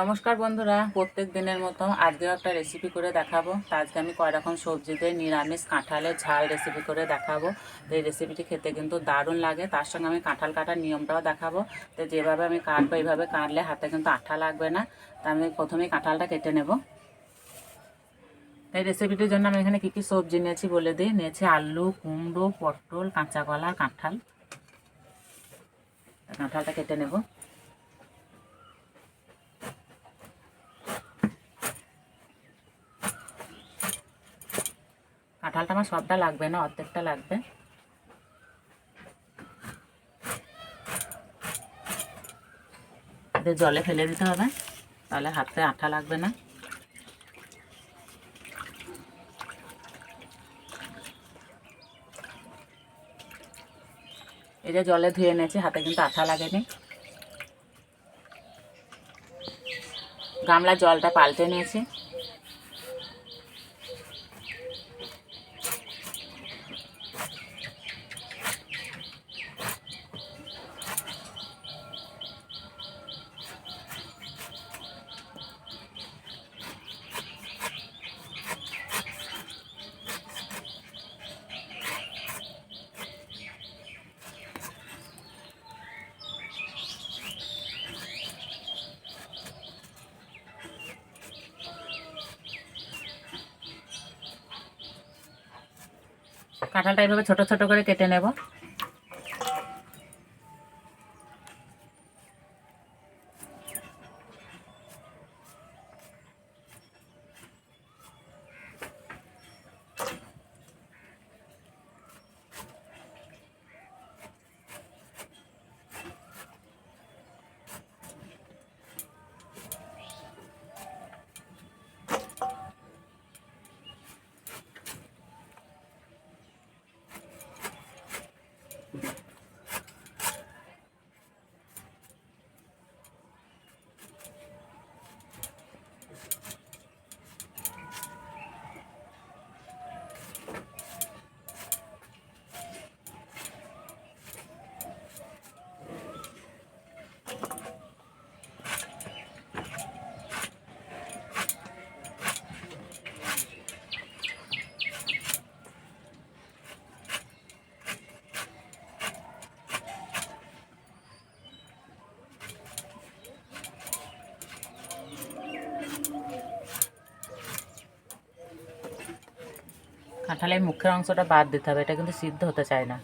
নমস্কার বন্ধুরা, প্রত্যেক দিনের মতো আজকেও একটা রেসিপি করে দেখাবো। তা আজকে আমি কয় রকম সবজি দিয়ে নিরামিষ কাঁঠালের ঝাল রেসিপি করে দেখাবো। তো এই রেসিপিটি খেতে কিন্তু দারুণ লাগে। তার সঙ্গে আমি কাঁঠাল কাটার নিয়মটাও দেখাবো। তো যেভাবে আমি কাটবো, এইভাবে কাটলে হাতে কিন্তু আঠা লাগবে না। তা আমি প্রথমেই কাঁঠালটা কেটে নেব। এই রেসিপিটির জন্য আমি এখানে কী কী সবজি নিয়েছি বলে দিই। নিয়েছি আলু, কুমড়ো, পটল, কাঁচা কলা, কাঁঠাল। কাঁঠালটা কেটে নেব। কাঁঠালটা আমার সবটা লাগবে না, অর্ধেকটা লাগবে। এদের জলে ফেলে দিতে হবে, তাহলে হাতে আঠা লাগবে না। এই যে জলে ধুয়ে নিয়েছি হাতে কিন্তু আঠা লাগেনি। গামলার জলটা পাল্টে নিয়েছি। কাঁঠালটা এভাবে ছোট ছোট করে কেটে নেব। কাঁঠালের মুখের অংশটা বাদ দিতে হবে, এটা কিন্তু সিদ্ধ হতে চায় না।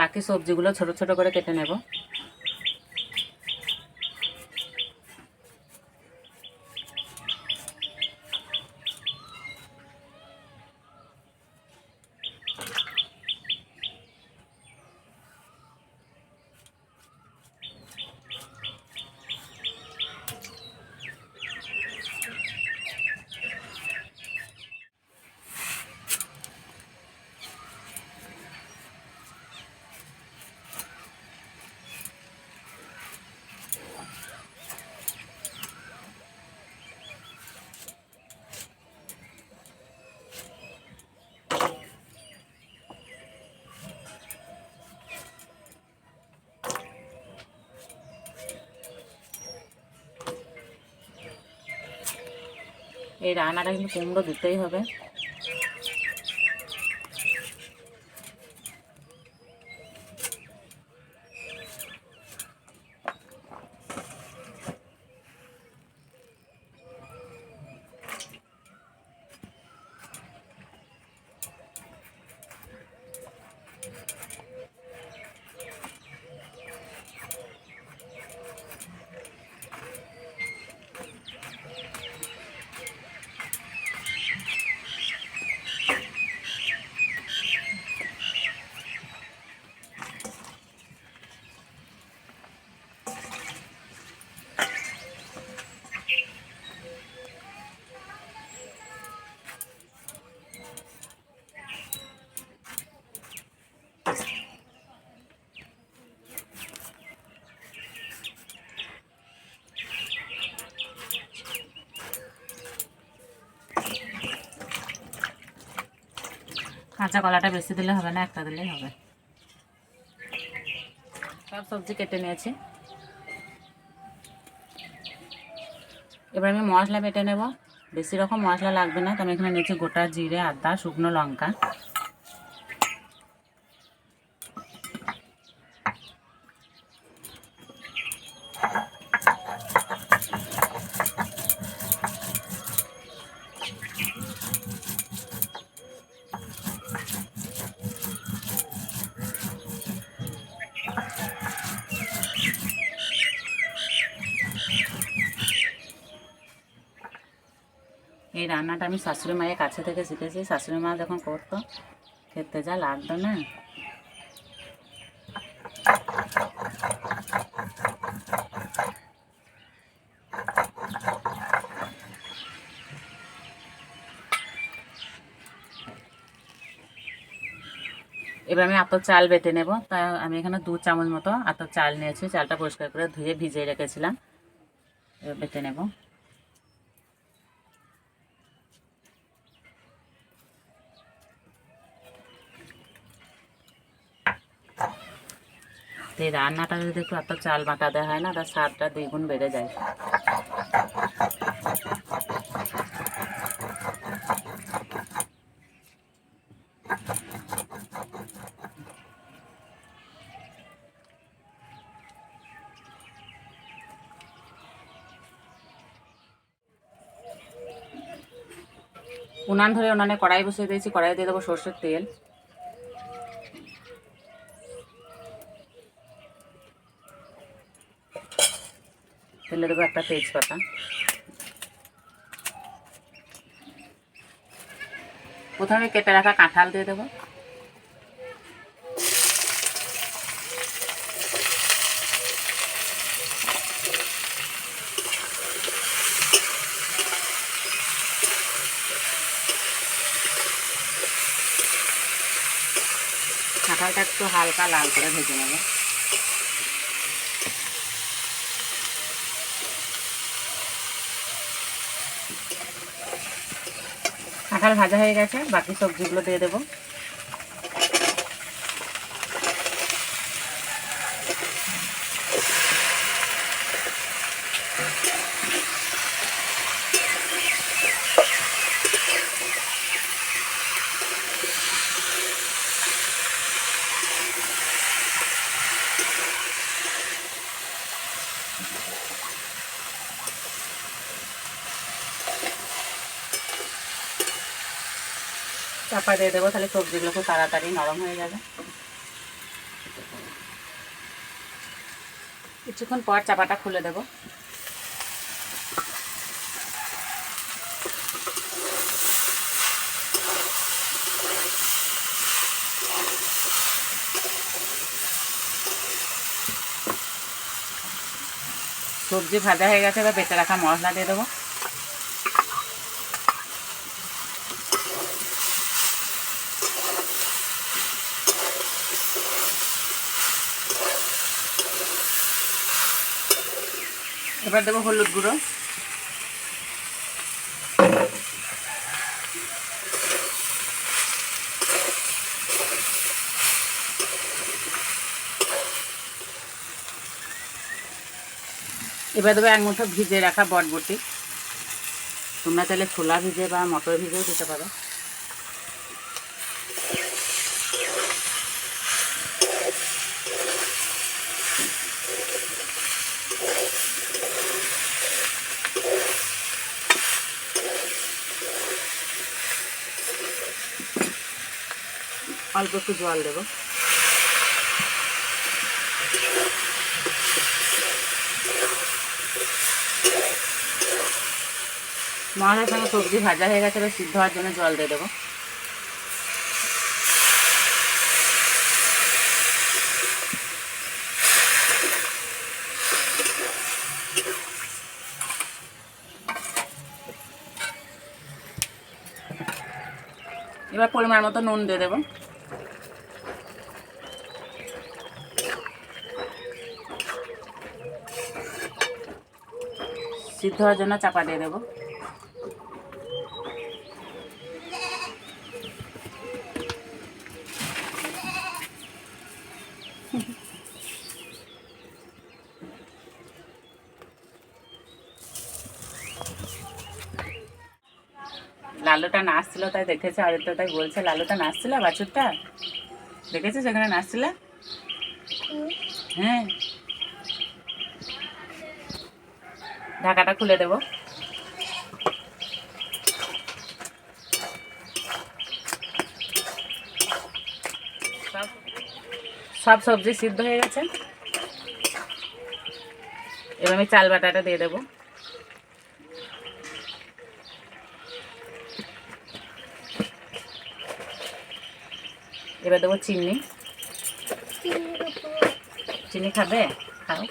বাকি সবজিগুলো ছোট ছোট করে কেটে নেব। এই রান্নাটা কিন্তু কুমড়ো দিতেই হবে কাঁচা কলাটা বেশি দিলে হবে না, একটা দিলেই হবে। সব সবজি কেটে নিয়েছি। এবার আমি মশলা বেটে নেব। বেশি রকম মশলা লাগবে না তো আমি এখানে নিয়েছি গোটা জিরে, আদা, শুকনো লঙ্কা। এই রান্নাটা আমি শাশুড়ি মায়ের কাছে থেকে শিখেছি। শাশুড়ি মা যখন করতো, খেতে যা লাগতো না। এবার আমি আতর চাল বেটে নেব। তা আমি এখানে দু চামচ মতো আতর চাল নিয়েছি। চালটা পরিষ্কার করে ধুয়ে ভিজিয়ে রেখেছিলাম। এবার বেটে নেব। এই রান্নাটা যদি একটু এত চাল বাটা দেওয়া হয় না, তার স্বাদটা দ্বিগুণ বেড়ে যায়। উনান ধরে উনানে কড়াই বসিয়ে দিয়েছি কড়াই দিয়ে দেবো সর্ষের তেল। তেলে দেবো একটা তেজপাতা। প্রথমে কেটে রাখা কাঁঠাল দিয়ে দেবো। কাঁঠালটা একটু হালকা লাল করে ভেজে নেব। কাঁঠাল ভাজা হয়ে গেছে বাকি সবজিগুলো দিয়ে দেবো। চাপা দিয়ে দেবো, তাহলে সবজিগুলো খুব তাড়াতাড়ি নরম হয়ে যাবে। কিছুক্ষণ পর চাপাটা খুলে দেবো। সবজি ভাজা হয়ে গেছে, এবার বেটে রাখা মশলা দিয়ে দেবো। এবার দেবো হলুদ গুঁড়ো। এবার দেবো এক মুঠো ভিজে রাখা বটবটি। তোমরা তাহলে ছোলা ভিজে বা মটর ভিজেও দিতে পারো। অল্প একটু জল দেবো। মশলার সঙ্গে সবজি ভাজা হয়ে গেছে, এবার সিদ্ধ হওয়ার জন্য জল দিয়ে দেবো। এবার পরিমাণ মতো নুন দিয়ে দেবো। সিদ্ধ হওয়ার জন্য চাপা দিয়ে দেবো। লালুটা নাচছিল তাই দেখেছে তো তাই বলছে লালুটা নাচছিল বাছুরটা? দেখেছিস সেখানে নাচছিল? হ্যাঁ। ঢাকাটা খুলে দেবো। সব সব সবজি সিদ্ধ হয়ে গেছে। এবার আমি চাল বাটাটা দিয়ে দেবো। এবার দেবো চিনি। চিনি খাবে? খাও।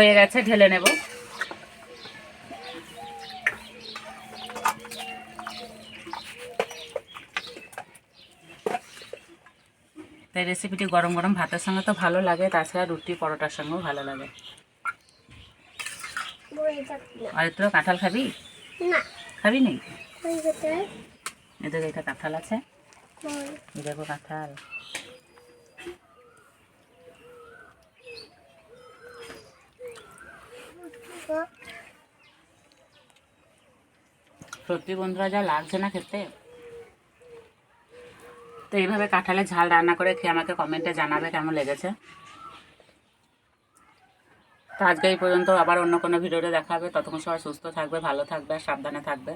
হয়ে গেছে ঢেলে নেব। তাই রেসিপিটি গরম গরম ভাতের সঙ্গে তো ভালো লাগে তাছাড়া রুটি পরোটার সঙ্গেও ভালো লাগে। আর তোর কাঁঠাল খাবি? খাবি নি? এদের এটা কাঁঠাল আছে। দেখো কাঁঠাল। সত্যি বন্ধুরা, যা লাগছে না খেতে। তো এইভাবে কাঁঠালের ঝাল রান্না করে খেয়ে আমাকে কমেন্টে জানাবে কেমন লেগেছে। তো আজকে এই পর্যন্ত আবার অন্য কোনো ভিডিওটা দেখাবে ততক্ষণ সবাই সুস্থ থাকবে, ভালো থাকবে, সাবধানে থাকবে।